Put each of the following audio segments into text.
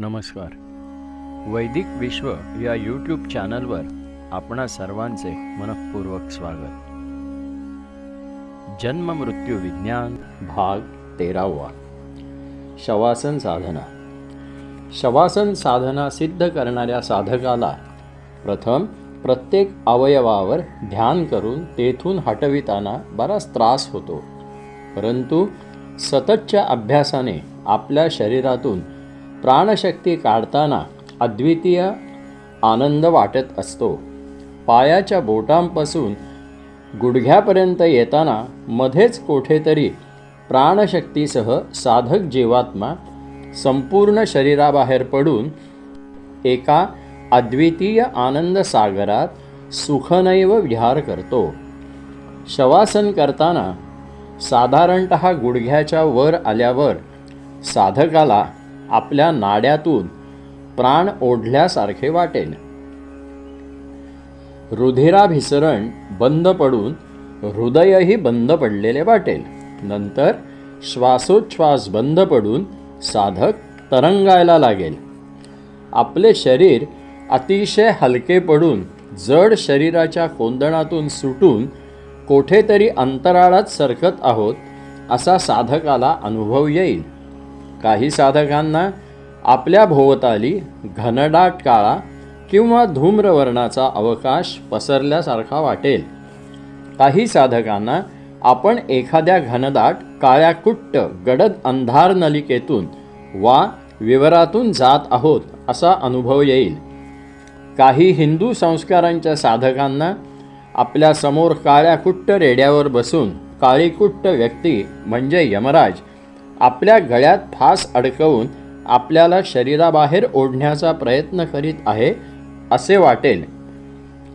नमस्कार. वैदिक विश्व या यूट्यूब चॅनलवर आपणा सर्वांचे मनःपूर्वक स्वागत. जन्म मृत्यू विज्ञान भाग तेरावा. शवासन साधना. शवासन साधना सिद्ध करणाऱ्या साधकाला प्रथम प्रत्येक अवयवावर ध्यान करून तेथून हटविताना बराच त्रास होतो. परंतु सततच्या अभ्यासाने आपल्या शरीरातून प्राणशक्ती काढताना अद्वितीय आनंद वाटत असतो. पायाच्या बोटांपासून गुडघ्यापर्यंत येताना मध्येच कोठेतरी प्राणशक्तीसह साधक जीवात्मा संपूर्ण शरीराबाहेर पडून एका अद्वितीय आनंद सागरात सुखनैव विहार करतो. शवासन करताना साधारणत गुडघ्याच्या वर आल्यावर साधकाला आपल्या नाड्यातून प्राण ओढल्यासारखे वाटेल. रुधिराभिसरण बंद पडून हृदयही बंद पडलेले वाटेल. नंतर श्वासोच्छ्वास बंद पडून साधक तरंगायला लागेल. आपले शरीर अतिशय हलके पडून जड शरीराच्या कोंदणातून सुटून कोठेतरी अंतराळात सरकत आहोत असा साधकाला अनुभव येईल. काही साधकांना आपल्या भोवताली घनदाट काळा किंवा धूम्रवर्णाचा अवकाश पसरल्यासारखा वाटेल. काही साधकांना आपण एखाद्या घनदाट काळ्या कुट्ट गडद अंधार नलिकेतून वा विवरातून जात आहोत असा अनुभव येईल. काही हिंदू संस्कारांच्या साधकांना आपल्यासमोर काळ्याकुट्ट काळ्या कुट्ट रेड्यावर बसून काळीकुट्ट व्यक्ती म्हणजे यमराज आपल्या गळ्यात फास अडकवून आपल्याला शरीराबाहेर ओढण्याचा प्रयत्न करीत आहे असे वाटेल.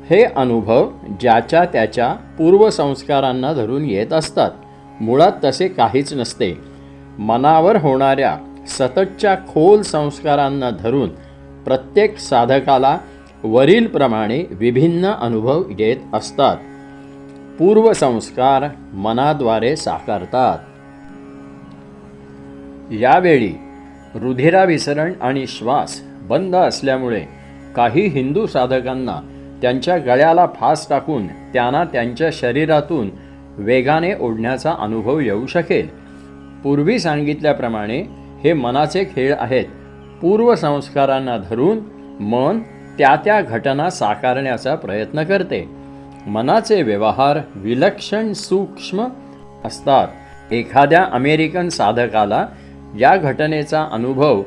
हे अनुभव ज्याच्या त्याच्या पूर्वसंस्कारांना धरून येत असतात. मुळात तसे काहीच नसते. मनावर होणाऱ्या सततच्या खोल संस्कारांना धरून प्रत्येक साधकाला वरीलप्रमाणे विभिन्न अनुभव येत असतात. पूर्वसंस्कार मनाद्वारे साकारतात. यावेळी रुधिराभिसरण आणि श्वास बंद असल्यामुळे काही हिंदू साधकांना त्यांच्या गळ्याला फास टाकून त्यांना त्यांच्या शरीरातून वेगाने ओढण्याचा अनुभव येऊ शकेल. पूर्वी सांगितल्याप्रमाणे हे मनाचे खेळ आहेत. पूर्वसंस्कारांना धरून मन त्या त्या घटना साकारण्याचा प्रयत्न करते. मनाचे व्यवहार विलक्षण सूक्ष्म असतात. एखाद्या अमेरिकन साधकाला या घटनेचा अनुभव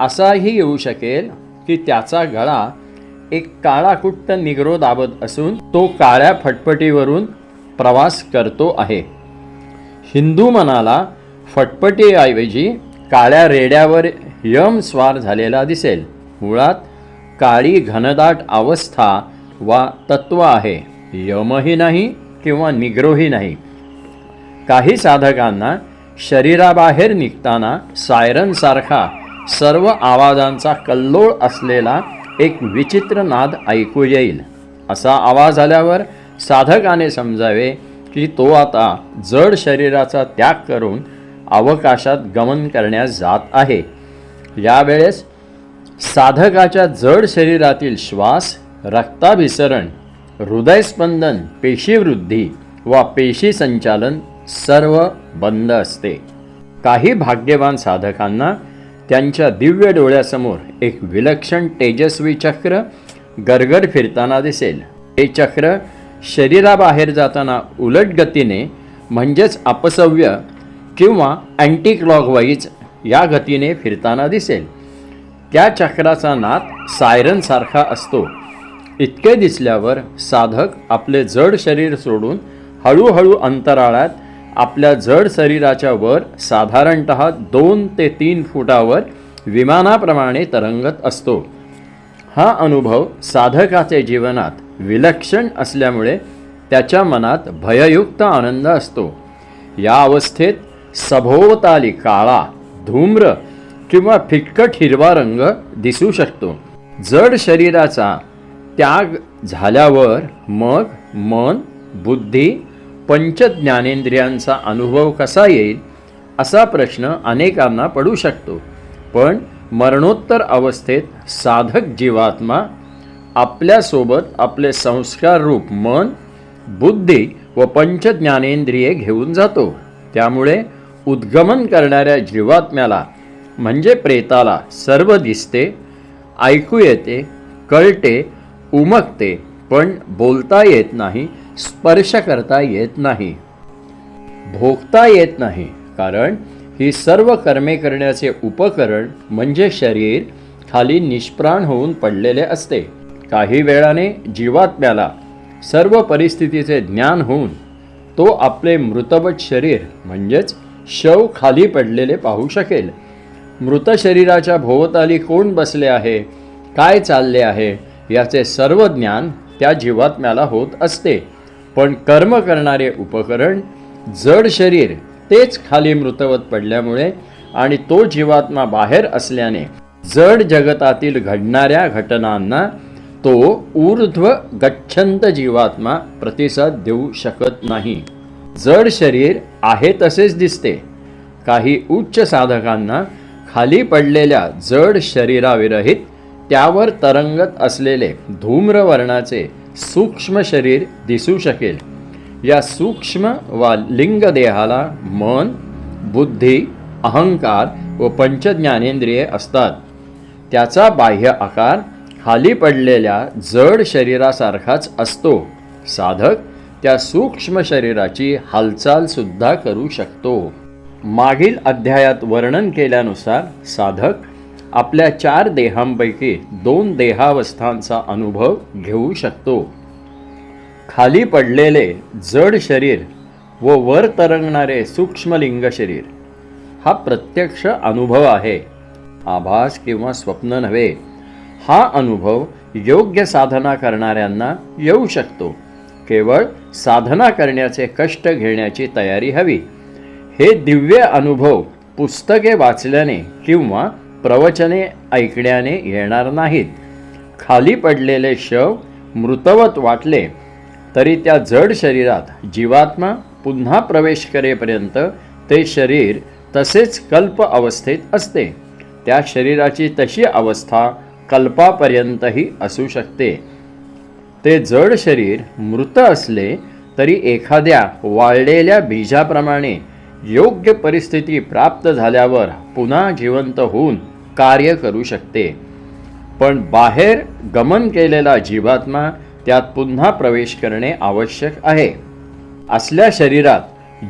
असाही येऊ शकेल की त्याचा गळा एक काळाकुट्ट निग्रो दाबत असून तो काळ्या फटफटीवरून प्रवास करतो आहे. हिंदू मनाला फटफटीऐवजी काळ्या रेड्यावर यम स्वार झालेला दिसेल. मुळात काळी घनदाट अवस्था वा तत्व आहे. यमही नाही किंवा निग्रोही नाही. काही साधकांना शरीराबाहेर निघताना सायरनसारखा सर्व आवाजांचा कल्लोळ असलेला एक विचित्र नाद ऐकू येईल. असा आवाज आल्यावर साधकाने समजावे की तो आता जड शरीराचा त्याग करून अवकाशात गमन करण्यास जात आहे. यावेळेस साधकाच्या जड शरीरातील श्वास रक्ताभिसरण हृदयस्पंदन पेशीवृद्धी वा पेशी संचालन सर्व बंद असते. काही भाग्यवान साधकांना त्यांच्या दिव्य डोळ्यासमोर एक विलक्षण तेजस्वी चक्र गरगर फिरताना दिसेल. हे चक्र शरीराबाहेर जाताना उलट गतीने म्हणजेच अपसव्य किंवा अँटी क्लॉकवाईज या गतीने फिरताना दिसेल. त्या चक्राचा नाद सायरनसारखा असतो. इतके दिसल्यावर साधक आपले जड शरीर सोडून हळूहळू अंतराळात आपल्या जड शरीराच्या वर साधारणत दोन ते तीन फुटावर विमानाप्रमाणे तरंगत असतो. हा अनुभव साधकाचे जीवनात विलक्षण असल्यामुळे त्याच्या मनात भययुक्त आनंद असतो. या अवस्थेत सभोवताली काळा धूम्र किंवा फिक्कट हिरवा रंग दिसू शकतो. जड शरीराचा त्याग झाल्यावर मग मन बुद्धी पंचज्ञानेंद्रियांचा अनुभव कसा येईल असा प्रश्न अनेकांना पडू शकतो. पण मरणोत्तर अवस्थेत साधक जीवात्मा आपल्यासोबत आपले संस्कार रूप मन बुद्धी व पंचज्ञानेंद्रिये घेऊन जातो. त्यामुळे उद्गमन करणाऱ्या जीवात्म्याला म्हणजे प्रेताला सर्व दिसते ऐकू येते कळते उमगते पण बोलता येत नाही स्पर्श करता येत नाही. भोगता येत नाही कारण ही सर्व कर्मे करण्याचे उपकरण म्हणजे शरीर खाली निष्प्राण होऊन पडलेले असते. काही वेळाने जीवात्म्याला सर्व परिस्थितीचे ज्ञान होऊन तो आपले मृतवत शरीर म्हणजेच शव खाली पडलेले पाहू शकेल. मृत शरीराच्या भोवताली कोण बसले आहे? काय चालले आहे? याचे सर्व ज्ञान त्या जीवात्म्याला होत असते. पण कर्म करणारे उपकरण जड शरीर तेच खाली मृतवत पडल्यामुळे आणि तो जीवात्मा बाहेर असल्याने जड जगतातील घडणाऱ्या घटनांना तो ऊर्ध्व गच्छंत जीवात्मा प्रतिसाद देऊ शकत नाही. जड शरीर आहे तसेच दिसते. काही उच्च साधकांना खाली पडलेल्या जड शरीराविरहित त्यावर तरंगत असलेले धूम्रवर्णाचे सूक्ष्म शरीर दिसू शकेल. या सूक्ष्म वा लिंग देहाला मन बुद्धी अहंकार व पंचज्ञानेंद्रिये असतात. त्याचा बाह्य आकार खाली पडलेल्या जड शरीरासारखाच असतो. साधक त्या सूक्ष्म शरीराची हालचालसुद्धा करू शकतो. मागील अध्यायात वर्णन केल्यानुसार साधक आपल्या चार देहांपैकी दोन देहावस्थांचा अनुभव घेऊ शकतो. खाली पडलेले जड शरीर व वर तरंगणारे सूक्ष्मलिंग शरीर हा प्रत्यक्ष अनुभव आहे. आभास किंवा स्वप्न नव्हे हा अनुभव योग्य साधना करणाऱ्यांना येऊ शकतो. केवळ साधना करण्याचे कष्ट घेण्याची तयारी हवी. हे दिव्य अनुभव पुस्तके वाचल्याने किंवा प्रवचने ऐकण्याने येणार नाहीत. खाली पडलेले शव मृतवत वाटले तरी त्या जड शरीरात जीवात्मा पुन्हा प्रवेश करेपर्यंत ते शरीर तसेच कल्प अवस्थेत असते. त्या शरीराची तशी अवस्था कल्पापर्यंतही असू शकते. ते जड शरीर मृत असले तरी एखाद्या वाळलेल्या बीजाप्रमाणे योग्य परिस्थिती प्राप्त झाल्यावर पुन्हा जिवंत होऊन कार्य करू शकते. पण बाहेर गमन केलेला जीवात्मा त्यात पुन्हा प्रवेश करणे आवश्यक आहे. असल्या शरीरात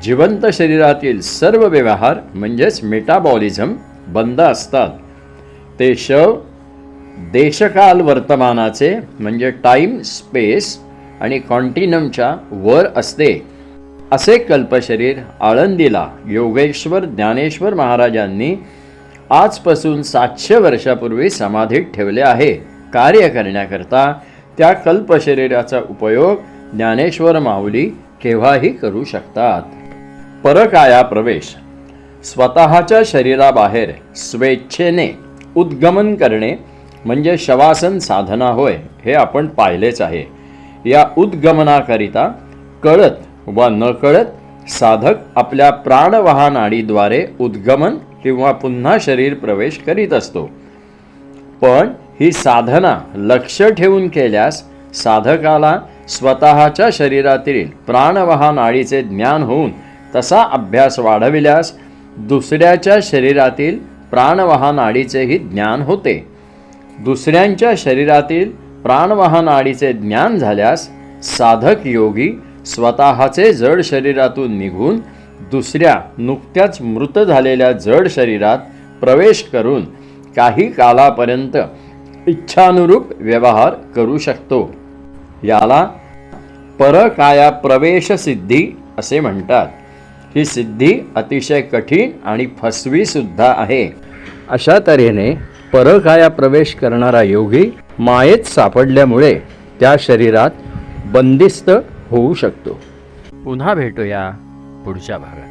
जिवंत शरीरातील सर्व व्यवहार म्हणजेच मेटाबॉलिझम बंद असतात. ते शव देशकाल वर्तमानाचे म्हणजे टाईम स्पेस आणि कॉन्टिनमच्या वर असते. असे कल्पशरीर आळंदीला योगेश्वर ज्ञानेश्वर महाराजांनी आजपासून सातशे वर्षापूर्वी समाधीत ठेवले आहे. कार्य करण्याकरता त्या कल्पशरीराचा उपयोग ज्ञानेश्वर माऊली केव्हाही करू शकतात. परकाया प्रवेश. स्वतःच्या शरीराबाहेर स्वेच्छेने उद्गमन करणे म्हणजे शवासन साधना होय हे आपण पाहिलेच आहे. या उद्गमनाकरिता कळत वा नकळत साधक आपल्या प्राणवाहा नाडीद्वारे उद्गमन किंवा पुन्हा शरीर प्रवेश करीत असतो. पण ही साधना लक्ष ठेवून केल्यास साधकाला स्वतःच्या शरीरातील प्राणवाहा नाडीचे ज्ञान होऊन तसा अभ्यास वाढविल्यास दुसऱ्याच्या शरीरातील प्राणवाहा नाडीचेही ज्ञान होते. दुसऱ्यांच्या शरीरातील प्राणवाहा नाडीचे ज्ञान झाल्यास साधक योगी स्वतःचे जड शरीरातून निघून दुसऱ्या नुकत्याच मृत झालेल्या जड शरीरात प्रवेश करून काही कालापर्यंत इच्छानुरूप व्यवहार करू शकतो. याला परकाया प्रवेश सिद्धी असे म्हणतात. ही सिद्धी अतिशय कठीण आणि फसवीसुद्धा आहे. अशा तऱ्हेने परकाया प्रवेश करणारा योगी मायेत सापडल्यामुळे त्या शरीरात बंदिस्त होऊ शकतो. पुन्हा भेटूया पुढच्या भागात.